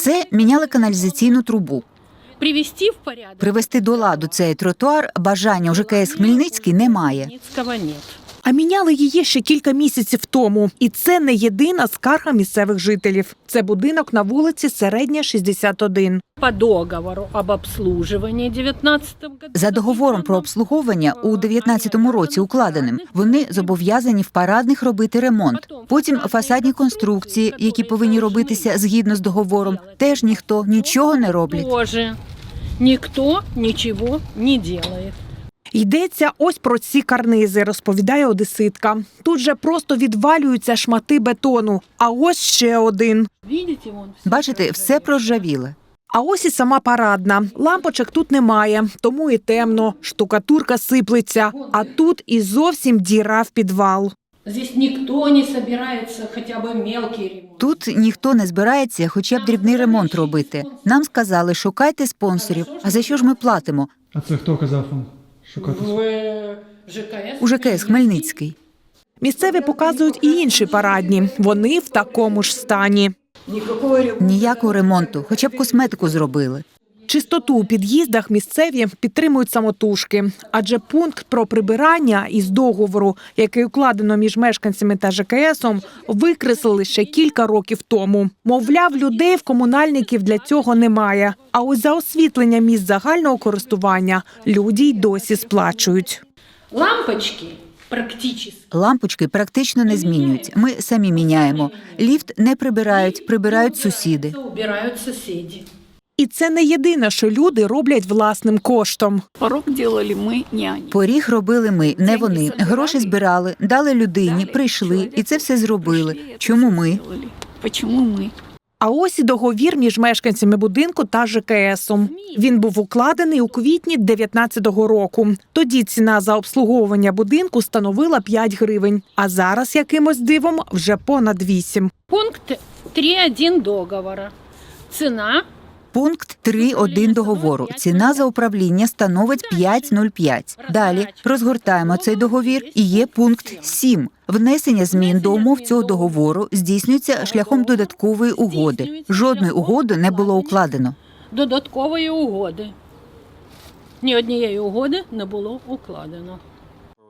Це міняли каналізаційну трубу. Привести в порядок. Привести до ладу цей тротуар бажання у ЖКС Хмельницький немає. А міняли її ще кілька місяців тому. І це не єдина скарга місцевих жителів. Це будинок на вулиці Середня, 61. По договору об обслуживании в 19. За договором про обслуговування у 19-му році укладеним вони зобов'язані в парадних робити ремонт. Потім фасадні конструкції, які повинні робитися згідно з договором, теж ніхто нічого не роблять. Никто ничего не делает. Йдеться ось про ці карнизи, розповідає одеситка. Тут же просто відвалюються шмати бетону. А ось ще один. Видите, вон. всё Бачите, это все проржавіле. А ось і сама парадна. Лампочок тут немає, тому і темно. Штукатурка сиплеться. А тут і зовсім діра в підвал. Здесь никто не собирается хотя бы мелкий ремонт. Тут ніхто не збирається хоча б дрібний ремонт робити. Нам сказали, шукайте спонсорів. А за що ж ми платимо? А це хто казав вам шукати? В ЖКС. У ЖКС Хмельницький. Місцеві показують і інші парадні. Вони в такому ж стані. Ніякого ремонту, хоча б косметику зробили. Чистоту у під'їздах місцеві підтримують самотужки, адже пункт про прибирання із договору, який укладено між мешканцями та ЖКСом, викреслили ще кілька років тому. Мовляв, людей в комунальників для цього немає. А ось за освітлення місць загального користування люди й досі сплачують. Лампочки. Лампочки практично не змінюють. Ми самі міняємо. Ліфт не прибирають, прибирають сусіди. Убирают соседи. І це не єдине, що люди роблять власним коштом. Порог делали мы, не они. Поріг робили ми, не вони. Гроші збирали, дали людині, прийшли, і це все зробили. Пришли, это Чому всё ми? сделали. Почему мы? А ось і договір між мешканцями будинку та ЖКСом. Він був укладений у квітні 19-го року. Тоді ціна за обслуговування будинку становила 5 гривень, а зараз якимось дивом вже понад 8. Пункт 3.1 договора. Цена Пункт 3.1 договору. Ціна за управління становить 5.05. Далі розгортаємо цей договір і є пункт 7. Внесення змін до умов цього договору здійснюється шляхом додаткової угоди. Жодної угоди не було укладено. додаткової угоди. Ні однієї угоди не було укладено.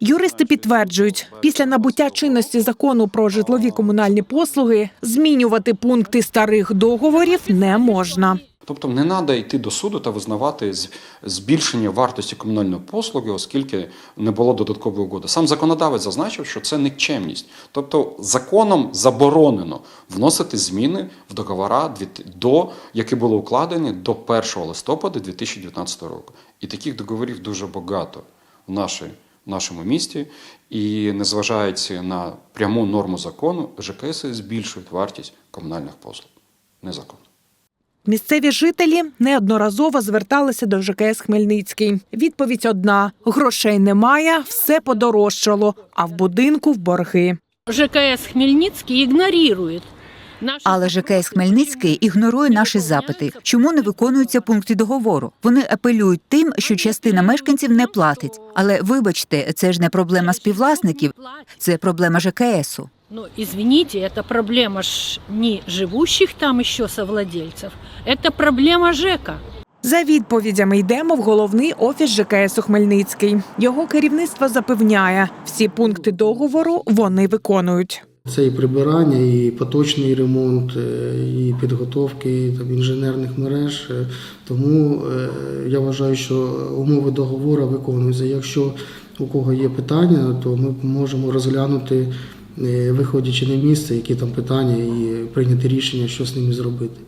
Юристи підтверджують, після набуття чинності закону про житлові комунальні послуги змінювати пункти старих договорів не можна. Тобто не треба йти до суду та визнавати збільшення вартості комунальної послуги, оскільки не було додаткової угоди. Сам законодавець зазначив, що це нікчемність. Тобто законом заборонено вносити зміни в договора до, які були укладені до 1 листопада 2019 року. І таких договорів дуже багато в нашій в нашому місті, і незважаючи на пряму норму закону, ЖКС збільшують вартість комунальних послуг. Незаконно. Місцеві жителі неодноразово зверталися до ЖКС Хмельницький. Відповідь одна: грошей немає, все подорожчало, а в будинку в борги. ЖКС Хмельницький ігнорує. наші Але ЖКС Хмельницький ігнорує наші запити. Чому не виконуються пункти договору? Вони апелюють тим, що частина мешканців не платить. Але вибачте, це ж не проблема співвласників, це проблема ЖКСу. Ну, извините, это проблема ж не живущих там еще совладельцев, это проблема ЖЭКа. За відповідями йдемо в головний офіс ЖКС у Хмельницький. Його керівництво запевняє, всі пункти договору вони виконують. Це і прибирання, і поточний ремонт, е, і підготовки там, інженерних мереж. Е, Тому е, я вважаю, що умови договору виконуються. Якщо у кого є питання, то ми можемо розглянути, виходячи на місце, які там питання, і прийняти рішення, що з ними зробити.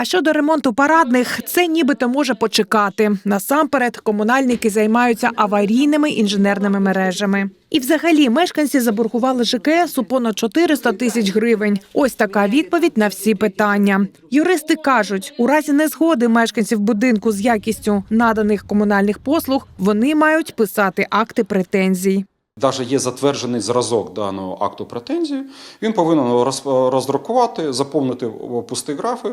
А щодо ремонту парадних, це нібито може почекати. Насамперед, комунальники займаються аварійними інженерними мережами. І, взагалі, мешканці заборгували ЖКС у понад 400 тисяч гривень. Ось така відповідь на всі питання. Юристи кажуть, у разі незгоди мешканців будинку з якістю наданих комунальних послуг вони мають писати акти претензій. Навіть є затверджений зразок даного акту претензії. Він повинен роздрукувати, заповнити пусті графи,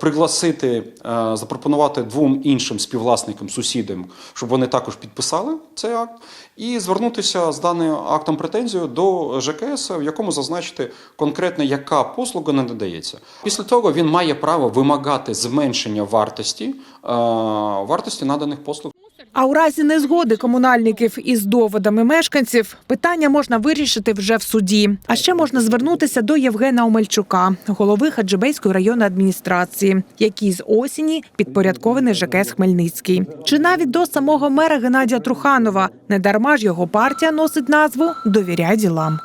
пригласити, е, запропонувати двом іншим співвласникам, сусідам, щоб вони також підписали цей акт, і звернутися з даним актом претензією до ЖКС, в якому зазначити конкретно, яка послуга не надається. Після того він має право вимагати зменшення вартості, е, вартості наданих послуг. А у разі незгоди комунальників із доводами мешканців питання можна вирішити вже в суді. А ще можна звернутися до Євгена Омельчука, голови Хаджибейської районної адміністрації, який з осені підпорядкований ЖКС Хмельницький, чи навіть до самого мера Геннадія Труханова. Недарма ж його партія носить назву Довіряй ділам.